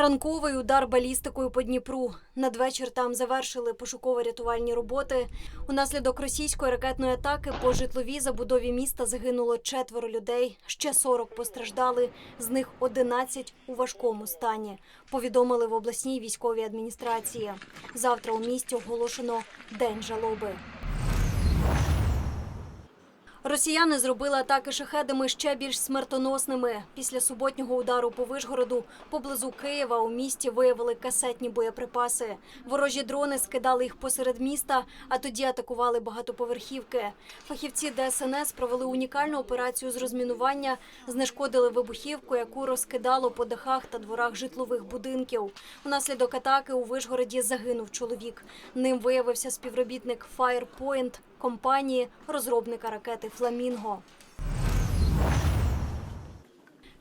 Ранковий удар балістикою по Дніпру. Надвечір там завершили пошуково-рятувальні роботи. Унаслідок російської ракетної атаки по житловій забудові міста загинуло четверо людей. Ще 40 постраждали, з них 11 у важкому стані. Повідомили в обласній військовій адміністрації. Завтра у місті оголошено день жалоби. Росіяни зробили атаки шахедами ще більш смертоносними. Після суботнього удару по Вишгороду поблизу Києва у місті виявили касетні боєприпаси. Ворожі дрони скидали їх посеред міста, а тоді атакували багатоповерхівки. Фахівці ДСНС провели унікальну операцію з розмінування, знешкодили вибухівку, яку розкидало по дахах та дворах житлових будинків. Унаслідок атаки у Вишгороді загинув чоловік. Ним виявився співробітник Firepoint компанії розробника ракети Фламінго.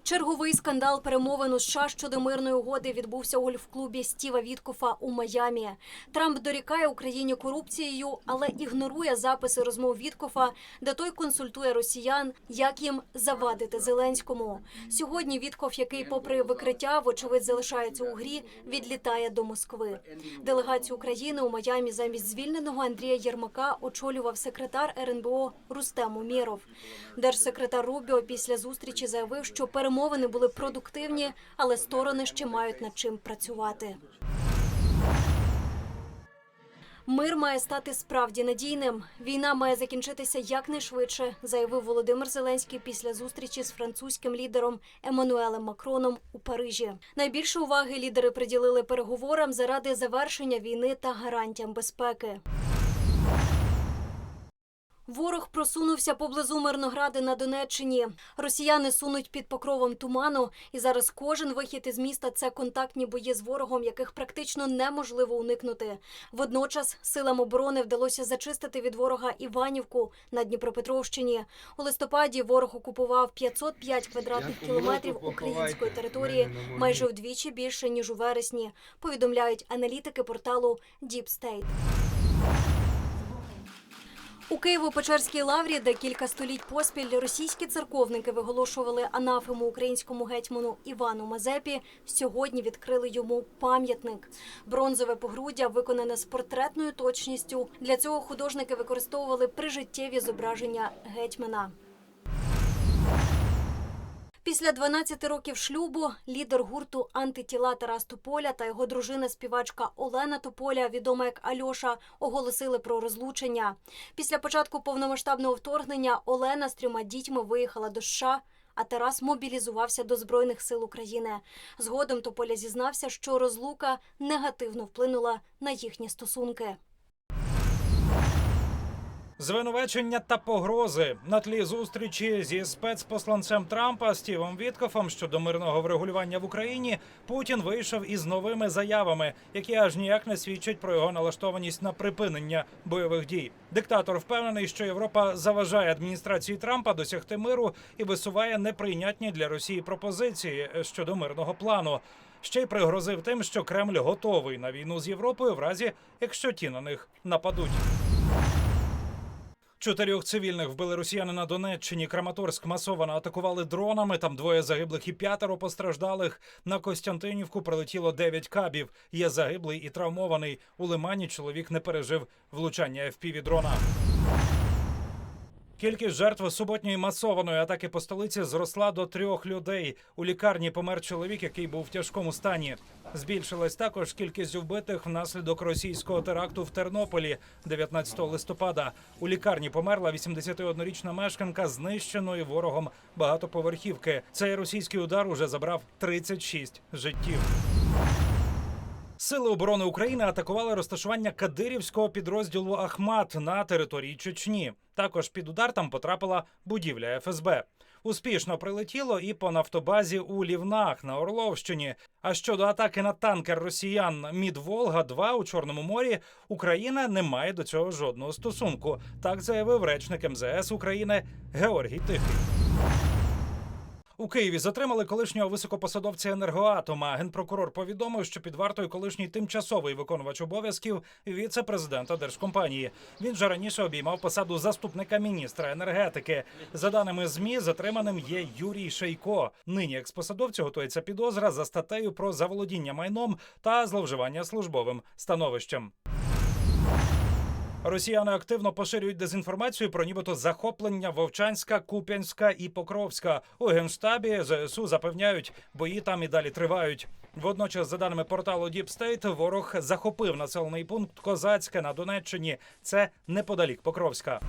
Черговий скандал перемовин у США щодо мирної угоди відбувся у гольф-клубі Стіва Віткофа у Майамі. Трамп дорікає Україні корупцією, але ігнорує записи розмов Віткофа, де той консультує росіян, як їм завадити Зеленському. Сьогодні Віткоф, який, попри викриття, вочевидь залишається у грі, відлітає до Москви. Делегацію України у Майамі замість звільненого Андрія Єрмака очолював секретар РНБО Рустем Умєров. Держсекретар Рубіо після зустрічі заявив, що перемовини були продуктивні, але сторони ще мають над чим працювати. Мир має стати справді надійним. Війна має закінчитися якнайшвидше, заявив Володимир Зеленський після зустрічі з французьким лідером Еммануелем Макроном у Парижі. Найбільше уваги лідери приділили переговорам заради завершення війни та гарантіям безпеки. Ворог просунувся поблизу Мирногради на Донеччині. Росіяни сунуть під покровом туману, і зараз кожен вихід із міста це контактні бої з ворогом, яких практично неможливо уникнути. Водночас силам оборони вдалося зачистити від ворога Іванівку на Дніпропетровщині. У листопаді ворог окупував 505 квадратних кілометрів української території, майже вдвічі більше ніж у вересні. Повідомляють аналітики порталу Deep State. У Києво-Печерській лаврі, де кілька століть поспіль російські церковники виголошували анафему українському гетьману Івану Мазепі, сьогодні відкрили йому пам'ятник. Бронзове погруддя виконане з портретною точністю. Для цього художники використовували прижиттєві зображення гетьмана. Після 12 років шлюбу лідер гурту антитіла Тарас Тополя та його дружина співачка Олена Тополя, відома як Альоша, оголосили про розлучення. Після початку повномасштабного вторгнення Олена з трьома дітьми виїхала до США. А Тарас мобілізувався до збройних сил України. Згодом Тополя зізнався, що розлука негативно вплинула на їхні стосунки. Звинувачення та погрози на тлі зустрічі зі спецпосланцем Трампа Стівом Віткофом щодо мирного врегулювання в Україні Путін вийшов із новими заявами, які аж ніяк не свідчать про його налаштованість на припинення бойових дій. Диктатор впевнений, що Європа заважає адміністрації Трампа досягти миру і висуває неприйнятні для Росії пропозиції щодо мирного плану. Ще й пригрозив тим, що Кремль готовий на війну з Європою, в разі якщо ті на них нападуть. Чотирьох цивільних вбили росіяни на Донеччині. Краматорськ масовано атакували дронами. Там двоє загиблих і п'ятеро постраждалих. На Костянтинівку прилетіло дев'ять кабів. Є загиблий і травмований. У Лимані чоловік не пережив влучання fpv дрона. Кількість жертв суботньої масованої атаки по столиці зросла до трьох людей. У лікарні помер чоловік, який був в тяжкому стані. Збільшилась також кількість вбитих внаслідок російського теракту в Тернополі 19 листопада. У лікарні померла 81-річна мешканка знищеної ворогом багатоповерхівки. Цей російський удар уже забрав 36 життів. Сили оборони України атакували розташування кадирівського підрозділу Ахмат на території Чечні. Також під удар там потрапила будівля ФСБ. Успішно прилетіло і по нафтобазі у Лівнах на Орловщині. А щодо атаки на танкер росіян Мід Волга 2 у Чорному морі, Україна не має до цього жодного стосунку. Так заявив речник МЗС України Георгій Тихий. У Києві затримали колишнього високопосадовця енергоатома. Генпрокурор повідомив, що під вартою колишній тимчасовий виконувач обов'язків віце-президента держкомпанії. Він же раніше обіймав посаду заступника міністра енергетики. За даними змі, затриманим є Юрій Шейко. Нині експосадовцю готується підозра за статтею про заволодіння майном та зловживання службовим становищем. Росіяни активно поширюють дезінформацію про нібито захоплення Вовчанська, Куп'янська і Покровська. У генштабі ЗСУ запевняють, бої там і далі тривають. Водночас, за даними порталу State, ворог захопив населений пункт Козацьке на Донеччині. Це неподалік Покровська.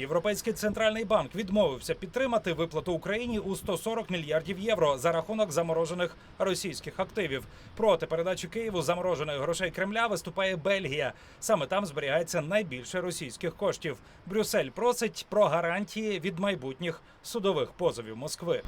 Європейський центральний банк відмовився підтримати виплату Україні у 140 мільярдів євро за рахунок заморожених російських активів. Проти передачі Києву заморожених грошей Кремля виступає Бельгія. Саме там зберігається найбільше російських коштів. Брюссель просить про гарантії від майбутніх судових позовів Москви.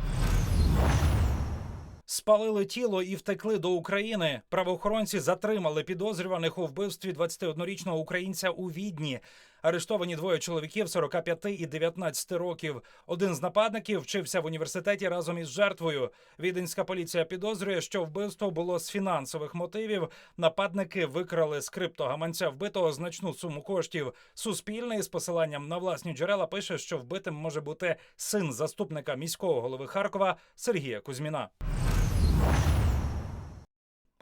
Спалили тіло і втекли до України. Правоохоронці затримали підозрюваних у вбивстві 21-річного українця у Відні. Арештовані двоє чоловіків 45 і 19 років. Один з нападників вчився в університеті разом із жертвою. Віденська поліція підозрює, що вбивство було з фінансових мотивів. Нападники викрали з криптогаманця вбитого значну суму коштів. Суспільний з посиланням на власні джерела пише, що вбитим може бути син заступника міського голови Харкова Сергія Кузьміна.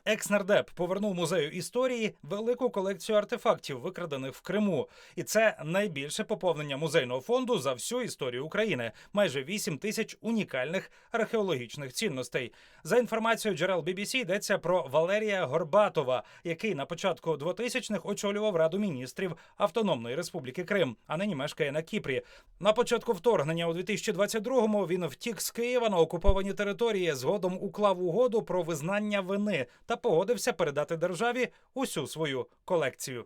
Екснардеп повернув музею історії велику колекцію артефактів, викрадених в Криму, і це найбільше поповнення музейного фонду за всю історію України майже 8 тисяч унікальних археологічних цінностей. За інформацією джерел BBC йдеться про Валерія Горбатова, який на початку 2000-х очолював раду міністрів Автономної Республіки Крим, а нині мешкає на Кіпрі. На початку вторгнення у 2022-му він втік з Києва на окуповані території. Згодом уклав угоду про визнання вини та погодився передати державі усю свою колекцію.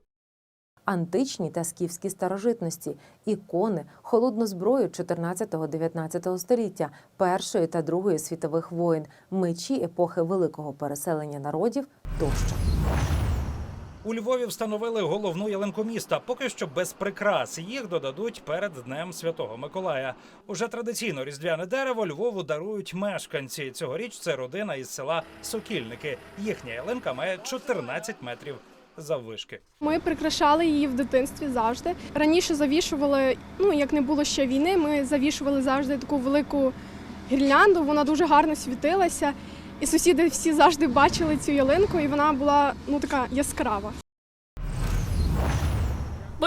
античні та скіфські старожитності, ікони, холодну зброю 14-19 століття, Першої та Другої світових воєн, мечі епохи великого переселення народів тощо. У Львові встановили головну ялинку міста. Поки що без прикрас. Їх додадуть перед Днем Святого Миколая. Уже традиційно різдвяне дерево Львову дарують мешканці. Цьогоріч це родина із села Сокільники. Їхня ялинка має 14 метрів заввишки. Ми прикрашали її в дитинстві завжди. Раніше завішували, ну як не було ще війни, ми завішували завжди таку велику гірлянду. Вона дуже гарно світилася. І сусіди всі завжди бачили цю ялинку, і вона була ну така яскрава.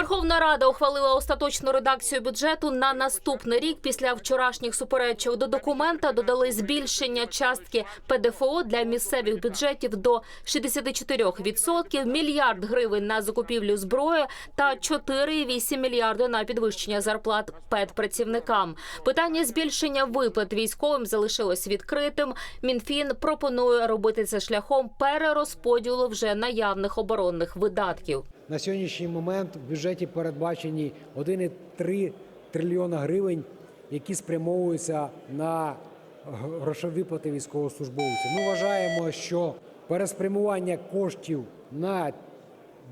Верховна Рада ухвалила остаточну редакцію бюджету на наступний рік. Після вчорашніх суперечок до документа додали збільшення частки ПДФО для місцевих бюджетів до 64%, мільярд гривень на закупівлю зброї та 4,8 мільярди на підвищення зарплат педпрацівникам. Питання збільшення виплат військовим залишилось відкритим. Мінфін пропонує робити це шляхом перерозподілу вже наявних оборонних видатків. На сьогоднішній момент в бюджеті передбачені 1,3 трильйона гривень, які спрямовуються на грошові виплати військовослужбовців. Ми вважаємо, що переспрямування коштів на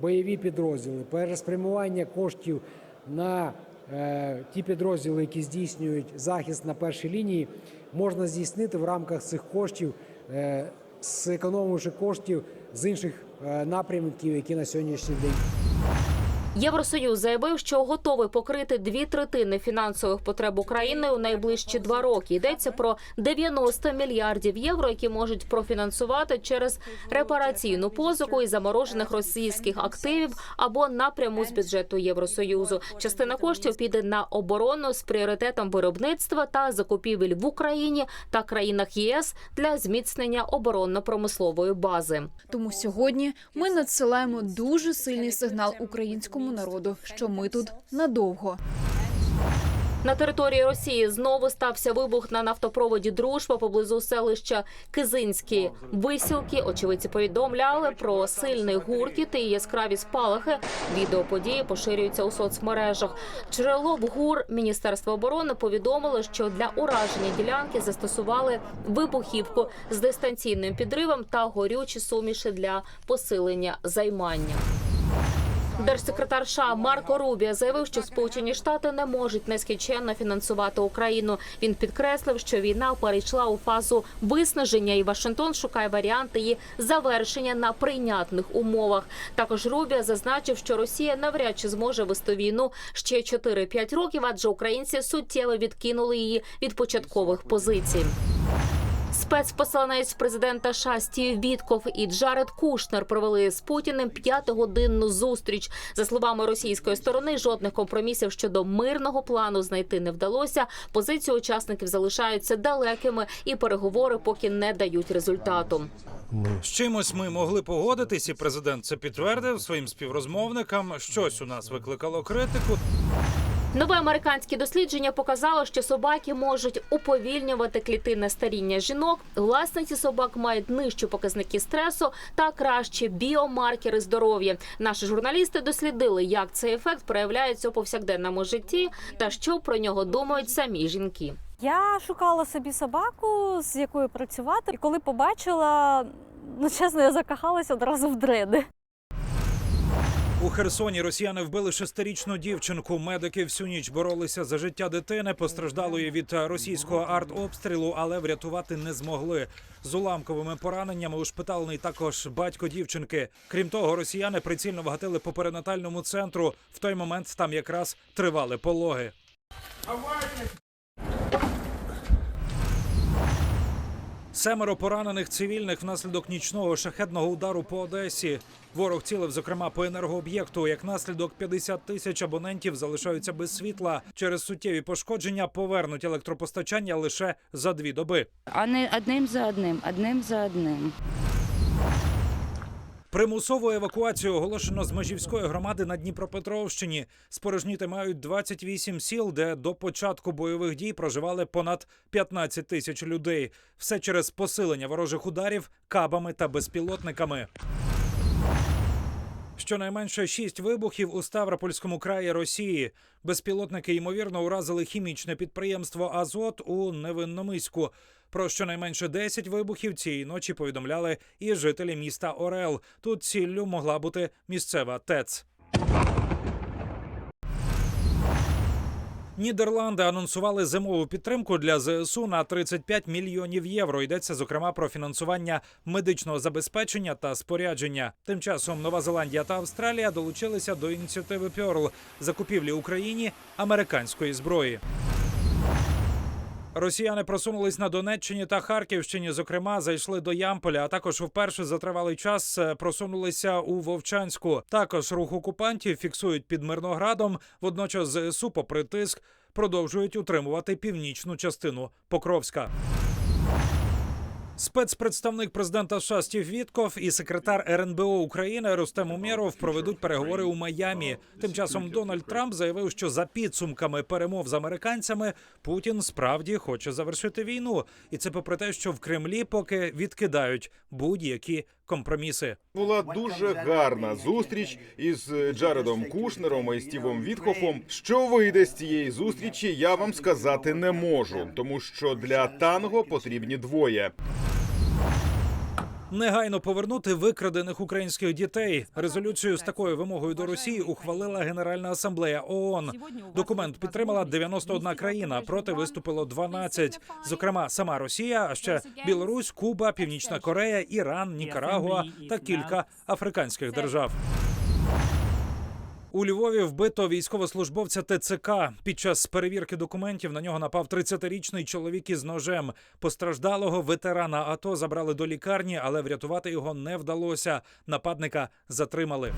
бойові підрозділи, переспрямування коштів на е, ті підрозділи, які здійснюють захист на першій лінії, можна здійснити в рамках цих коштів, е, зекономивши коштів з інших е, напрямків, які на сьогоднішній день. Євросоюз заявив, що готовий покрити дві третини фінансових потреб України у найближчі два роки. Йдеться про 90 мільярдів євро, які можуть профінансувати через репараційну позику із заморожених російських активів або напряму з бюджету Євросоюзу. Частина коштів піде на оборону з пріоритетом виробництва та закупівель в Україні та країнах ЄС для зміцнення оборонно-промислової бази. Тому сьогодні ми надсилаємо дуже сильний сигнал українському народу, що ми тут надовго. На території Росії знову стався вибух на нафтопроводі Дружба поблизу селища Кизинські висілки. Очевидці повідомляли про сильний гуркіт і яскраві спалахи. Відео події поширюються у соцмережах. Джерело в ГУР Міністерства оборони повідомило, що для ураження ділянки застосували вибухівку з дистанційним підривом та горючі суміші для посилення займання. Держсекретар США Марко Рубіо заявив, що Сполучені Штати не можуть нескінченно фінансувати Україну. Він підкреслив, що війна перейшла у фазу виснаження, і Вашингтон шукає варіанти її завершення на прийнятних умовах. Також Рубіо зазначив, що Росія навряд чи зможе вести війну ще 4-5 років, адже українці суттєво відкинули її від початкових позицій. Спецпосланець президента США Стів Вітков і Джаред Кушнер провели з Путіним п'ятигодинну зустріч. За словами російської сторони, жодних компромісів щодо мирного плану знайти не вдалося. Позиції учасників залишаються далекими, і переговори поки не дають результату. З чимось ми могли погодитись, і президент це підтвердив своїм співрозмовникам. Щось у нас викликало критику. Нове американське дослідження показало, що собаки можуть уповільнювати клітинне старіння жінок. Власниці собак мають нижчі показники стресу та кращі біомаркери здоров'я. Наші журналісти дослідили, як цей ефект проявляється у повсякденному житті та що про нього думають самі жінки. Я шукала собі собаку, з якою працювати, і коли побачила, ну чесно, я закохалася одразу в дреди. У Херсоні росіяни вбили шестирічну дівчинку. Медики всю ніч боролися за життя дитини, постраждалої від російського артобстрілу, але врятувати не змогли. З уламковими пораненнями ушпиталений також батько дівчинки. Крім того, росіяни прицільно вгатили по перинатальному центру. В той момент там якраз тривали пологи. Семеро поранених цивільних внаслідок нічного шахедного удару по Одесі. Ворог цілив, зокрема, по енергооб'єкту. Як наслідок 50 тисяч абонентів залишаються без світла. Через суттєві пошкодження повернуть електропостачання лише за дві доби. а не одним за одним, одним за одним. Примусову евакуацію оголошено з Межівської громади на Дніпропетровщині. Спорожніти мають 28 сіл, де до початку бойових дій проживали понад 15 тисяч людей. Все через посилення ворожих ударів кабами та безпілотниками. Щонайменше шість вибухів у Ставропольському краї Росії. Безпілотники ймовірно уразили хімічне підприємство Азот у Невинномиську. Про щонайменше 10 вибухів цієї ночі повідомляли і жителі міста Орел. Тут ціллю могла бути місцева ТЕЦ. Нідерланди анонсували зимову підтримку для ЗСУ на 35 мільйонів євро. Йдеться зокрема про фінансування медичного забезпечення та спорядження. Tим часом Нова Зеландія та Австралія долучилися до ініціативи Пьорл закупівлі Україні американської зброї. Росіяни просунулись на Донеччині та Харківщині. Зокрема, зайшли до Ямполя, а також вперше за тривалий час е, просунулися у Вовчанську. Також рух окупантів фіксують під Мирноградом. Водночас ЗСУ, попри тиск, продовжують утримувати північну частину Покровська. Спецпредставник президента США Стів Вітков і секретар РНБО України Рустем Умєров проведуть переговори у Майамі. Тим часом Дональд Трамп заявив, що за підсумками перемов з американцями Путін справді хоче завершити війну, і це попри те, що в Кремлі поки відкидають будь-які компроміси. Була дуже гарна зустріч із Джаредом Кушнером і Стівом Вітхофом. Що вийде з цієї зустрічі, я вам сказати не можу, тому що для танго потрібні двоє. Негайно повернути викрадених українських дітей. Резолюцію з такою вимогою до Росії ухвалила Генеральна асамблея ООН. Документ підтримала 91 країна. Проти виступило 12. Зокрема, сама Росія, а ще Білорусь, Куба, Північна Корея, Іран, Нікарагуа та кілька африканських держав. У Львові вбито військовослужбовця ТЦК. Під час перевірки документів на нього напав 30-річний чоловік із ножем. Постраждалого ветерана АТО забрали до лікарні, але врятувати його не вдалося. Нападника затримали.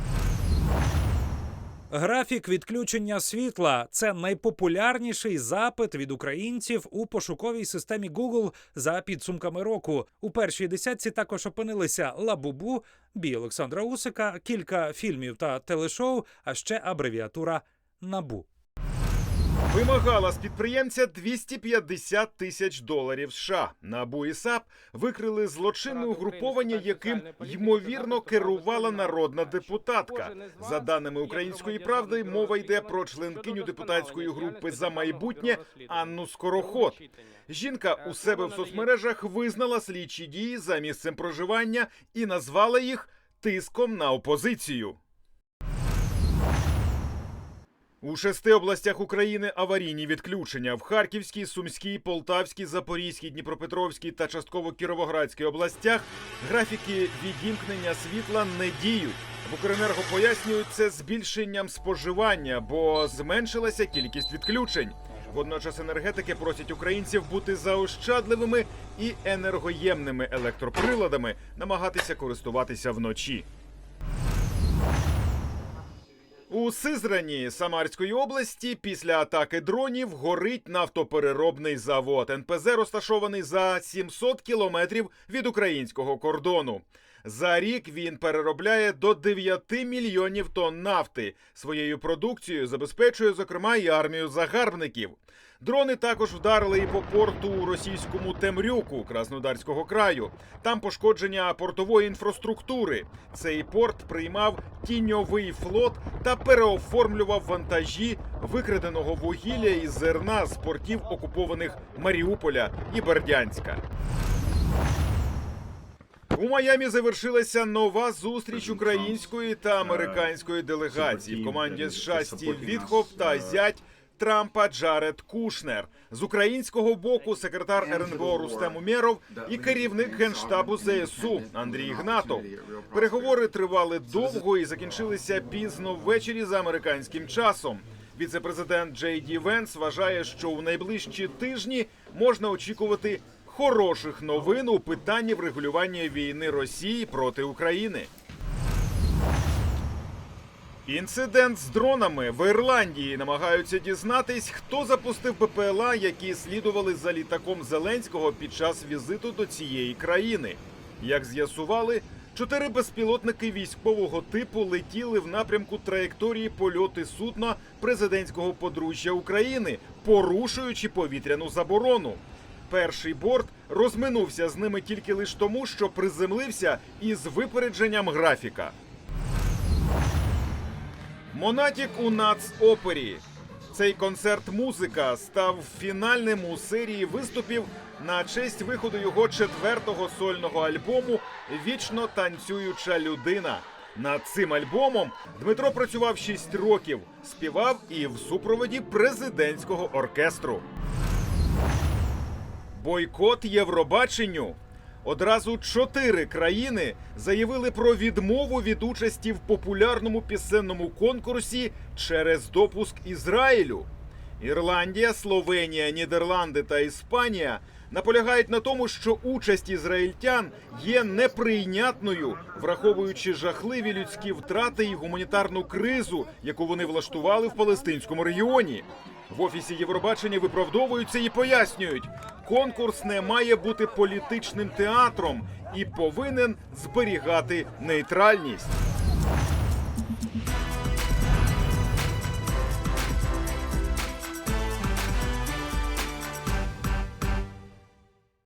Графік відключення світла це найпопулярніший запит від українців у пошуковій системі Google за підсумками року. У першій десятці також опинилися Лабубу, бій Олександра Усика, кілька фільмів та телешоу, а ще абревіатура Набу. Вимагала з підприємця 250 тисяч доларів США. НАБУ і САП викрили злочинне угруповання, яким ймовірно керувала народна депутатка. За даними української правди, мова йде про членкиню депутатської групи за майбутнє Анну Скороход. Жінка у себе в соцмережах визнала слідчі дії за місцем проживання і назвала їх тиском на опозицію. У шести областях України аварійні відключення в Харківській, Сумській, Полтавській, Запорізькій, Дніпропетровській та частково Кіровоградській областях графіки відімкнення світла не діють. В Укренерго пояснюють це збільшенням споживання, бо зменшилася кількість відключень. Водночас енергетики просять українців бути заощадливими і енергоємними електроприладами, намагатися користуватися вночі. У Сизрані Самарської області після атаки дронів горить нафтопереробний завод. НПЗ розташований за 700 кілометрів від українського кордону. За рік він переробляє до 9 мільйонів тонн нафти. Своєю продукцією забезпечує, зокрема, і армію загарбників. Дрони також вдарили і по порту у російському Темрюку Краснодарського краю. Там пошкодження портової інфраструктури. Цей порт приймав тіньовий флот та переоформлював вантажі викраденого вугілля і зерна з портів окупованих Маріуполя і Бердянська. У Майамі завершилася нова зустріч української та американської делегацій в команді США Стів Вітхоф та зять Трампа Джаред Кушнер. З українського боку секретар РНБО Рустем Умєров і керівник генштабу ЗСУ Андрій Гнатов. Переговори тривали довго і закінчилися пізно ввечері за американським часом. Віце-президент Джей Ді Венс вважає, що у найближчі тижні можна очікувати хороших новин у питанні врегулювання війни Росії проти України. Інцидент з дронами в Ірландії намагаються дізнатись, хто запустив БПЛА, які слідували за літаком Зеленського під час візиту до цієї країни. Як з'ясували, чотири безпілотники військового типу летіли в напрямку траєкторії польоти судна президентського подружжя України, порушуючи повітряну заборону. Перший борт розминувся з ними тільки лише тому, що приземлився із випередженням графіка. Монатік у нацопері. Цей концерт музика став фінальним у серії виступів на честь виходу його четвертого сольного альбому Вічно танцююча людина. Над цим альбомом Дмитро працював 6 років, співав і в супроводі президентського оркестру. Бойкот Євробаченню. Одразу чотири країни заявили про відмову від участі в популярному пісенному конкурсі через допуск Ізраїлю. Ірландія, Словенія, Нідерланди та Іспанія наполягають на тому, що участь ізраїльтян є неприйнятною, враховуючи жахливі людські втрати і гуманітарну кризу, яку вони влаштували в палестинському регіоні. В офісі Євробачення виправдовуються і пояснюють, конкурс не має бути політичним театром і повинен зберігати нейтральність.